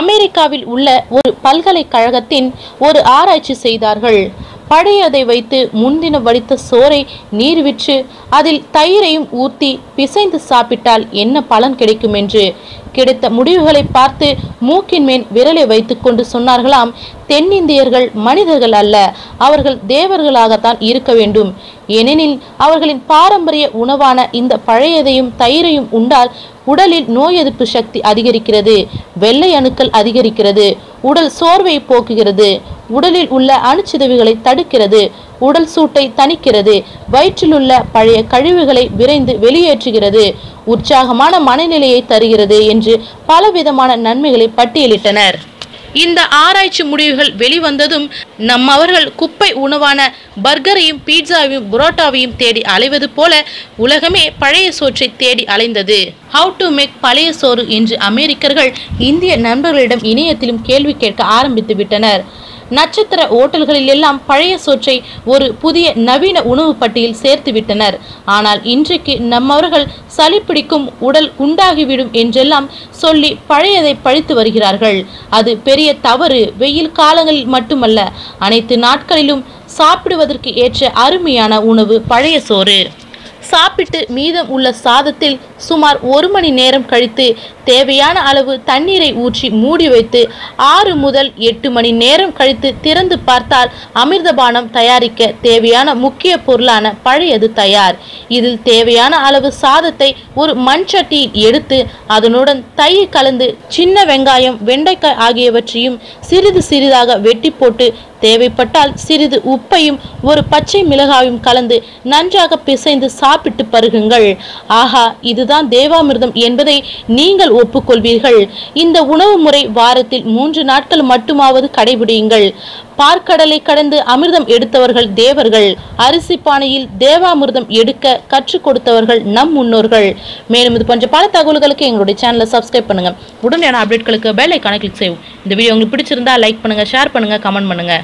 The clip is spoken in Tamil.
அமெரிக்காவில் உள்ள ஒரு பல்கலைக்கழகத்தின் ஒரு ஆராய்ச்சி செய்தார்கள். பழையதை வைத்து முன்தினம் வடித்த சோறை நீர் விற்று அதில் தயிரையும் ஊற்றி பிசைந்து சாப்பிட்டால் என்ன பலன் கிடைக்கும் என்று. கிடைத்த முடிவுகளை பார்த்து மூக்கின் மேல் விரலை வைத்துக்கொண்டு சொன்னார்களாம் தென்னிந்தியர்கள் மனிதர்கள் அல்ல அவர்கள் தேவர்களாகத்தான் இருக்க வேண்டும். ஏனெனில் அவர்களின் பாரம்பரிய உணவான இந்த பழையதையும் தயிரையும் உண்டால் உடலில் நோய் எதிர்ப்பு சக்தி அதிகரிக்கிறது வெள்ளை அணுக்கள் அதிகரிக்கிறது உடல் சோர்வை போக்குகிறது உடலில் உள்ள அணுச்சிதவிகளை தடுக்கிறது உடல் சூட்டை தணிக்கிறது வயிற்றிலுள்ள பழைய கழிவுகளை விரைந்து வெளியேற்றுகிறது உற்சாகமான மனநிலையை தருகிறது என்று பலவிதமான நன்மைகளை பட்டியலிட்டனர். இந்த ஆராய்ச்சி முடிவுகள் வெளிவந்ததும் நம்மவர்கள் குப்பை உணவான பர்கரையும் பீட்சாவையும் புரோட்டாவையும் தேடி அலைவது போல உலகமே பழைய சோற்றை தேடி அலைந்தது. ஹவு டு மேக் பழைய சோறு என்று அமெரிக்கர்கள் இந்திய நண்பர்களிடம் இணையத்திலும் கேள்வி கேட்க ஆரம்பித்து விட்டனர் நட்சத்திர ஓட்டல்களில் எல்லாம் பழைய சோற்றை ஒரு புதிய நவீன உணவு பட்டியில் சேர்த்து விட்டனர் ஆனால் இன்றைக்கு நம்மவர்கள் சளி பிடிக்கும் உடல் குண்டாகிவிடும் என்றெல்லாம் சொல்லி பழையதை பழித்து வருகிறார்கள். அது பெரிய தவறு. வெயில் காலங்களில் மட்டுமல்ல அனைத்து நாட்களிலும் சாப்பிடுவதற்கு ஏற்ற அருமையான உணவு பழைய சோறு. சாப்பிட்டு மீதம் உள்ள சாதத்தில் சுமார் ஒரு மணி நேரம் கழித்து தேவையான அளவு தண்ணீரை ஊற்றி மூடி வைத்து ஆறு முதல் எட்டு மணி நேரம் கழித்து திறந்து பார்த்தால் அமிர்தபானம் தயாரிக்க தேவையான முக்கிய பொருளான பழையது தயார். இதில் தேவையான அளவு சாதத்தை ஒரு மண் சட்டியில் எடுத்து அதனுடன் தயிர் கலந்து சின்ன வெங்காயம் வெண்டைக்காய் ஆகியவற்றையும் சிறிது சிறிதாக வெட்டி போட்டு தேவைப்பட்டால் சிறிது உப்பையும் ஒரு பச்சை மிளகாயும் கலந்து நன்றாக பிசைந்து சாப்பிட்டு பருகுங்கள். ஆஹா இதுதான் தேவாமிர்தம் என்பதை நீங்கள் ஒப்புக்கொள்வீர்கள். இந்த உணவு முறை வாரத்தில் மூன்று நாட்கள் மட்டுமாவது கடைபிடியுங்கள். பார்க்கடலை கடந்து அமிர்தம் எடுத்தவர்கள் தேவர்கள். அரிசி பானையில் தேவாமிர்தம் எடுக்க கற்றுக் கொடுத்தவர்கள் நம் முன்னோர்கள். மேலும் இது போன்ற பல தகவல்களுக்கு எங்களுடைய சேனலை சப்ஸ்கிரைப் பண்ணுங்க. உடனடியான அப்டேட்களுக்கு பெல் ஐக்கானை கிளிக் செய்யும் இந்த வீடியோ உங்களுக்கு பிடிச்சிருந்தா லைக் பண்ணுங்க ஷேர் பண்ணுங்க கமெண்ட் பண்ணுங்க.